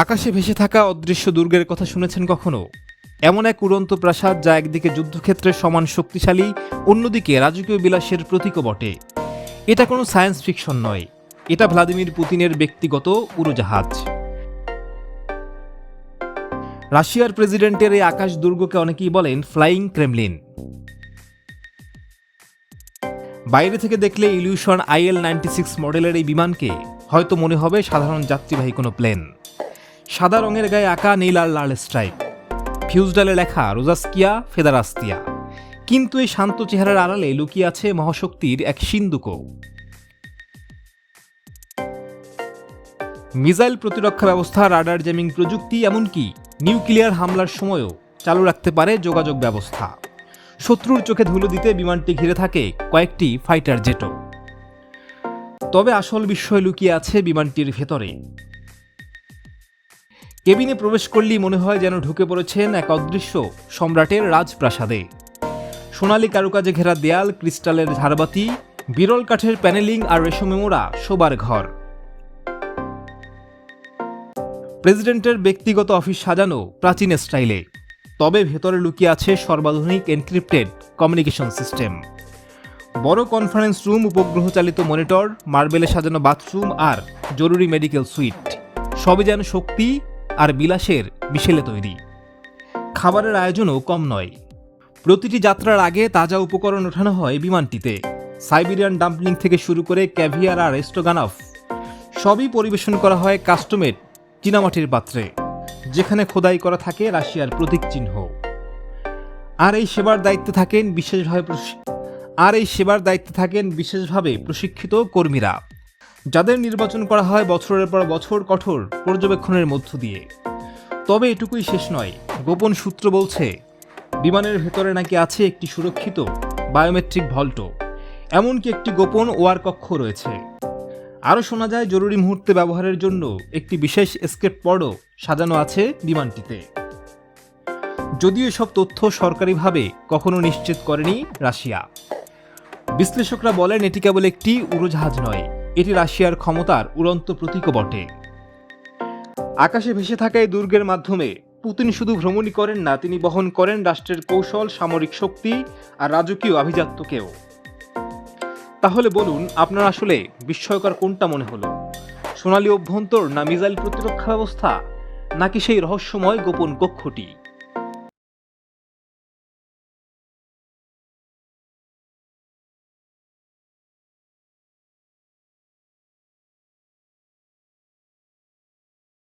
আকাশে ভেসে থাকা অদৃশ্য দুর্গের কথা শুনেছেন কখনো? এমন এক উড়ন্ত প্রাসাদ যা একদিকে যুদ্ধক্ষেত্রের সমান শক্তিশালী, অন্যদিকে রাজকীয় বিলাসের প্রতীকও বটে। এটা কোনো সায়েন্স ফিকশন নয়। এটা ভ্লাদিমির পুতিনের ব্যক্তিগত উড়োজাহাজ। রাশিয়ার প্রেসিডেন্টের এই আকাশ দুর্গকে অনেকেই বলেন ফ্লাইং ক্রেমলিন। বাইরে থেকে দেখলে ইলিউশন আইএল নাইনটি সিক্স মডেলের এই বিমানকে হয়তো মনে হবে সাধারণ যাত্রীবাহী কোনো প্লেন। সাদা রঙের গায়ে আঁকা নীল আর লাল স্ট্রাইপ। ফিউজডালে লেখা রোজাস্কিয়া, ফেদারাস্তিয়া। কিন্তু এই শান্ত চেহারার আড়ালে লুকিয়ে আছে মহাশক্তির এক সিন্দুকও মিসাইল প্রতিরক্ষা ব্যবস্থা, রাডার জ্যামিং প্রযুক্তি, এমনকি নিউক্লিয়ার হামলার সময়ও চালু রাখতে পারে যোগাযোগ ব্যবস্থা। শত্রুর চোখে ধুলো দিতে বিমানটি ঘিরে থাকে কয়েকটি ফাইটার জেটও। তবে আসল বিস্ময় লুকিয়ে আছে বিমানটির ভেতরে। কেবিনে প্রবেশ করলেই মনে হয় যেন ঢুকে পড়েছেন এক অদৃশ্য সম্রাটের রাজপ্রাসাদে। সোনালী কারুকাজে ঘেরা দেয়াল, ক্রিস্টালের ঝাড়বাতি, বিরল কাঠের প্যানেলিং আর রেশমে মোড়া শোবার ঘর। প্রেসিডেন্টের ব্যক্তিগত অফিস সাজানো প্রাচীন স্টাইলে। তবে ভেতরে লুকিয়ে আছে সর্বাধুনিক এনক্রিপ্টেড কমিউনিকেশন সিস্টেম। বড় কনফারেন্স রুম উপগ্রহ চালিত মনিটর, মার্বেলে সাজানো বাথরুম আর জরুরি মেডিকেল সুইট। সবই যেন শক্তি আর বিলাসের মিশেলে তৈরি। খাবারের আয়োজনও কম নয়। প্রতিটি যাত্রার আগে তাজা উপকরণ ওঠানো হয় বিমানটিতে। সাইবেরিয়ান ডাম্পলিং থেকে শুরু করে ক্যাভিয়ার আর রেস্টোগানফ সবই পরিবেশন করা হয় কাস্টমেড চীনামাটির পাত্রে, যেখানে খোদাই করা থাকে রাশিয়ার প্রতীক চিহ্ন। আর এই সেবার দায়িত্বে থাকেন বিশেষভাবে আর এই সেবার দায়িত্বে থাকেন বিশেষভাবে প্রশিক্ষিত কর্মীরা। যাদের নির্বাচন করা হয় বছরের পর বছর কঠোর পর্যবেক্ষণের মধ্য দিয়ে। তবে এটুকুই শেষ নয়, গোপন সূত্র বলছে, বিমানের ভেতরে নাকি আছে একটি সুরক্ষিত বায়োমেট্রিক ভল্টও এমনকি একটি গোপন ওয়ার কক্ষ রয়েছে। আরও শোনা যায়, জরুরি মুহূর্তে ব্যবহারের জন্য একটি বিশেষ এসকেপ পডও সাজানো আছে বিমানটিতে। যদিও এসব তথ্য সরকারিভাবে কখনো নিশ্চিত করেনি রাশিয়া। বিশ্লেষকরা বলেন, এটি কেবল একটি উড়োজাহাজ নয় এটি রাশিয়ার ক্ষমতার উড়ন্ত প্রতীকও বটে। আকাশে ভেসে থাকা এই দুর্গের মাধ্যমে পুতিন শুধু ভ্রমণই করেন না, তিনি বহন করেন রাষ্ট্রের কৌশল, সামরিক শক্তি আর রাজকীয় আভিজাত্যকেও। তাহলে বলুন, আপনার আসলে বিস্ময়কর কোনটা মনে হলো? সোনালী অভ্যন্তর না মিসাইল প্রতিরক্ষা ব্যবস্থা, নাকি সেই রহস্যময় গোপন কক্ষটি?